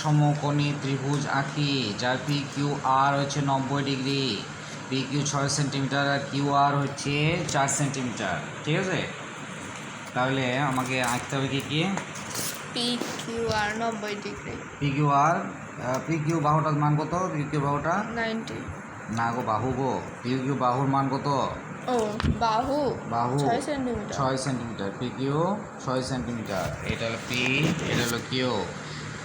সমকোণী ত্রিভুজ আঁকি যার পি কিউ আর হচ্ছে নব্বই ডিগ্রি। পি কিউ ছয় সেন্টিমিটার আর কিউ আর হচ্ছে চার সেন্টিমিটার। ঠিক আছে? তাহলে আমাকে আঁকতে হবে কি কি? পি কিউ আর নব্বই degree. P Q R P Q বাহুটার মান কত? পি কিউ বাহুটা? নাইনটি। না গো বাহু গো। পি কিউ বাহুর মান কত? ও বাহু। বাহু। ছয় সেন্টিমিটার। ছয় সেন্টিমিটার। পি কিউ ছয় সেন্টিমিটার। এটা হলো পি এটা হলো কিউ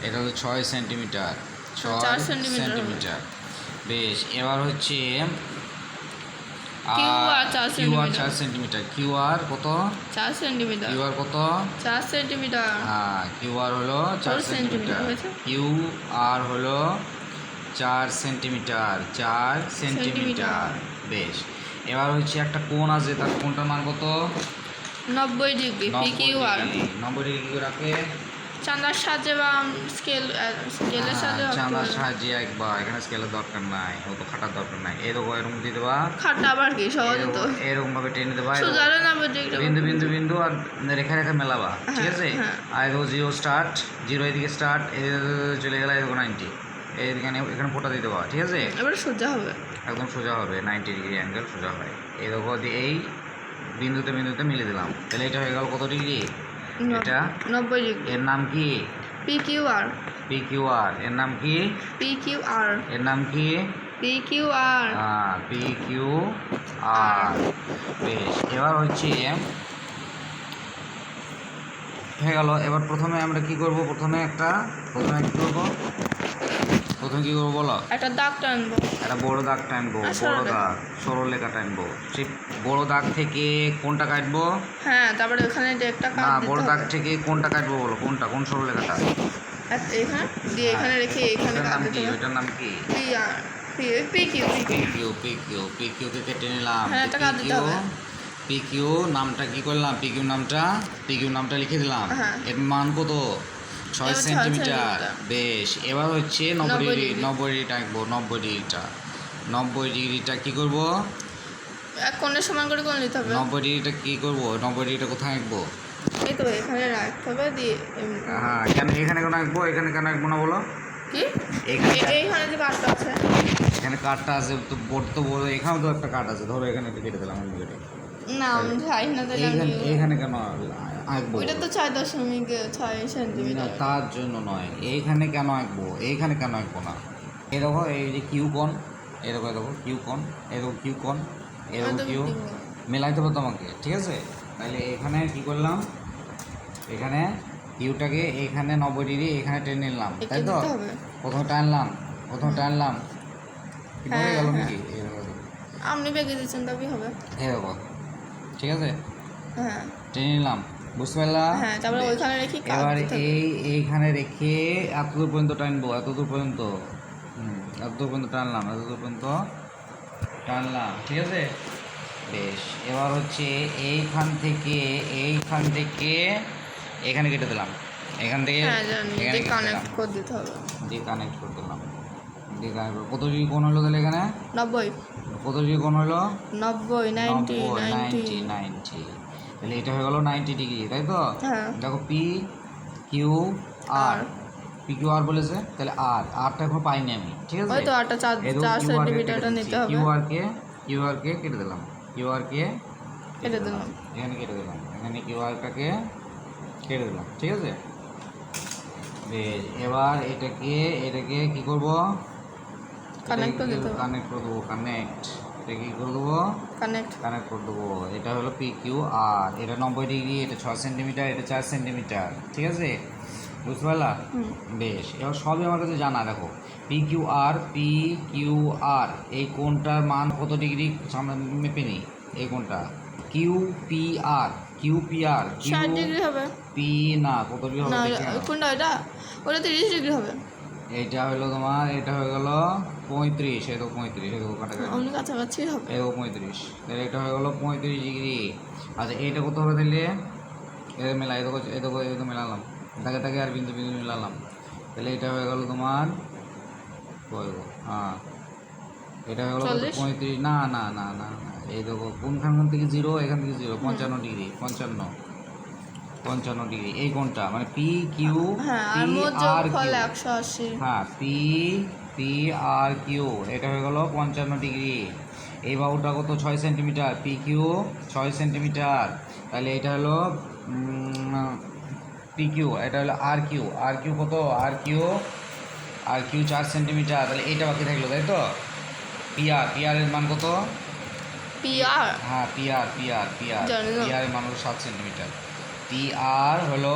এটা হলো ছয় সেন্টিমিটার। ছয় সেন্টিমিটার বেশ এবার হচ্ছে চার কিউ আর সেন্টিমিটার। চার সেন্টিমিটার কত? চার সেন্টিমিটার। কিউ কত? চার সেন্টিমিটার। হ্যাঁ কিউ হলো চার চার সেন্টিমিটার সেন্টিমিটার। হয়েছে? কিউ আর হলো চার সেন্টিমিটার। চার সেন্টিমিটার। বেশ এবার হচ্ছে একটা কোণ আছে তার কোণটার মান কত? নব্বই ডিগ্রি। নব্বই ডিগ্রি করে রাখে। চাঁদার সাহায্যে বা স্কেল স্কেলের সাহায্যে হ্যাঁ, চাঁদার সাহায্যে একবার এখানে স্কেলের দরকার নাই অত খাটার দরকার নাই। এরকম এরকম দিয়ে দেবা। খাটটা আবার কি সহজ তো এরকম- এরকম ভাবে টেনে দেবা এরকম- সোজারে নব্বই বিন্দু বিন্দু বিন্দু আর রেখা রেখা মেলাবা ঠিক হ্যাঁ, আছে? হ্যাঁ। আর জিরো স্টার্ট জিরো এদিকে স্টার্ট চলে গেলে এরকম নাইনটি এখানে এখানে ফোটা দিয়ে দেবা ঠিক আছে? এবার সোজা হবে। একদম সোজা হবে নাইনটি ডিগ্রি অ্যাঙ্গেল সোজা হয়। এই দেখো দিয়ে এই বিন্দুতে বিন্দুতে মিলে দিলাম। তাহলে এটা হয়ে গেল কত ডিগ্রি ন- এটা? নব্বই ডিগ্রি এর নাম কি? P Q R P Q R এর নাম কি? পি কিউ আর এর নাম কি? P Q R P Q R বেশ এবার হচ্ছে হয়ে গেল। এবার প্রথমে আমরা কি করব? প্রথমে একটা প্রথমে কি করব? প্রথমে কি করব বলো? একটা দাগ টানবো একটা বড় দাগ টানবো বড় দাগ সরল রেখা টানবো সেই বড় দাগ থেকে কোনটা কাটবো? হ্যাঁ তারপরে ওখানে যে একটা না বড় দাগ থেকে কোনটা কাটবো বলো? কোনটা? কোন সরল আর এখানে দিয়ে এখানে রেখে এখানে কাট নাম কি? ওটার নাম কি? P R P P Q P P Q Q P Q P কেটে নিলাম। হ্যাঁ, দিতে হবে। পি কিউ নামটা কি করলাম? পি কিউ নামটা? পি কিউ নামটা লিখে দিলাম। হ্যাঁ। এর মান কত? ছয় সেন্টিমিটার। বেশ। এবার হচ্ছে নব্বই ডিগ্রি। নব্বই ডিগ্রি আঁকবো নব্বই ডিগ্রিটা। নব্বই ডিগ্রিটা কি করব? এক কোণের সমান করে কোণ নিতে হবে। নব্বই ডিগ্রিটা কি করব? নব্বই ডিগ্রিটা কোথায় আঁকবো? এই তো এখানে রাখতে হবে দিয়ে হ্যাঁ কেন এখানে কেন আঁকবো? এখানে কেন আঁকবো না বলো? কি? এখানে এইখানে যে কাঠটা আছে। এখানে কাঠটা আছে তো বোর্ড তো বড় এখানেও তো একটা কাঠ আছে। ধরো এখানে একটা কেটে দিলাম আমি কেটে না আমি চাই না তাহলে আমি এইখানে কেন আঁকবো? ওইটা তো ছয় দশমিক ছয় না তার জন্য নয়। এইখানে কেন আঁকবো? এইখানে কেন আঁকবো না? দেখো এই যে কিউ কোন এই দেখো এই দেখো কিউ কোন এই কিউ কোন এই কিউ। মেলাইতে হবে তোমাকে ঠিক আছে? তাহলে এখানে কি করলাম? এখানে কিউটাকে এইখানে নব্বই ডিগ্রি এখানে টেনে নিলাম তাই তো? প্রথমে টানলাম প্রথমে টানলাম। কি হ্যাঁ, গেল হ্যাঁ। নাকি? আপনি বেগে দিচ্ছেন তবেই হবে। দেখো ঠিক আছে? হ্যাঁ। টেনে নিলাম। বুঝতে পারলাম হ্যাঁ তারপরে ওইখানে রেখে এবার এই এইখানে রেখে এত দূর পর্যন্ত টানবো এত দূর পর্যন্ত। হুম এত দূর পর্যন্ত টানলাম এত দূর পর্যন্ত টানলাম ঠিক আছে? বেশ এবার হচ্ছে এইখান থেকে এইখান থেকে এখানে কেটে দিলাম। এখান থেকে হ্যাঁ এখানে কানেক্ট করে দিতে হবে। দিয়ে কানেক্ট করে দিলাম। দিয়ে কানেক্ট কত কোণ হলো তাহলে এখানে? নব্বই। কত ডিগ্রি কোণ হলো? নব্বই নাইনটি নাইনটি নাইনটি। নাইনটি। তাহলে এটা হয়ে গেলো নাইনটি ডিগ্রি তাই তো? হ্যাঁ। দেখো পি কিউ আর আর। পি কিউ আর বলেছে তাহলে আর আরটা এখন পাইনি আমি ঠিক আছে? তো আটটা চার চার সেন্টিমিটারটা কেটে নিতে। হবে। QR কে কিউআর কে কেটে দিলাম। কিউআর কে কেটে দিলাম। এখানে কেটে দিলাম। এখানে কিউআরটাকে কেটে দিলাম ঠিক আছে? বেশ এবার এটাকে এটাকে কি করব? করে দিতে কানেক্ট করে দেবো কানেক্ট এটা কি করে দেবো কানেক্ট কানেক্ট করে দেবো এটা হলো পি কিউ আর এটা নব্বই ডিগ্রি এটা ছয় সেন্টিমিটার এটা চার সেন্টিমিটার। ঠিক আছে? বুঝতে পারলা? বেশ। এবার সবই আমার কাছে জানা দেখো। P Q R P Q R এই কোনটার মান কত ডিগ্রি মেপে নিই? এই কোনটা Q P R Q P R ষাট ডিগ্রি হবে। পি না কত ডিগ্রি হবে কোনটা ওইটা? ওটা তিরিশ ডিগ্রি হবে। এইটা হলো তোমার এটা হয়ে গেল পঁয়ত্রিশ এই তো পঁয়ত্রিশ এই তো কাছাকাছি হবে। এই পঁয়ত্রিশ তাহলে এটা হয়ে গেলো পঁয়ত্রিশ ডিগ্রি। আচ্ছা এইটা কত হবে তাহলে? এটা মেলা দেখো এই দেখো মেলালাম। তাকে তাকে আর বিন্দু বিন্দু মেলালাম। তাহলে এটা হয়ে গেলো তোমার হ্যাঁ। এটা হয়ে গেলো পঁয়ত্রিশ না না না না না। এই দেখো কোনখান থেকে? জিরো এখান থেকে জিরো পঞ্চান্ন ডিগ্রি পঞ্চান্ন। পঞ্চান্ন ডিগ্রি। এই কোণটা মানে পি কিউ হ্যাঁ আর একশো আশি। হ্যাঁ পি পি আর কিউ এটা হয়ে গেল পঞ্চান্ন ডিগ্রি। এই বাহুটা কত? ছয় সেন্টিমিটার। পি কিউ ছয় সেন্টিমিটার। তাহলে এটা হলো পি কিউ এটা হলো আর কিউ আর কিউ কত? আর কিউ আর কিউ চার সেন্টিমিটার। তাহলে এইটা বাকি থাকল তাই তো? পি আর পি আর এর মান কত? পি আর হ্যাঁ P R P R P R P R এর মান হলো সাত সেন্টিমিটার। পি আর হলো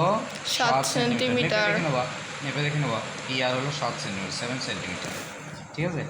সাত সেন্টিমিটার। মেপে দেখে নেবা মেপে দেখে নেবা পি আর হলো সাত সেন্টিমিটার সেভেন সেন্টিমিটার ঠিক আছে।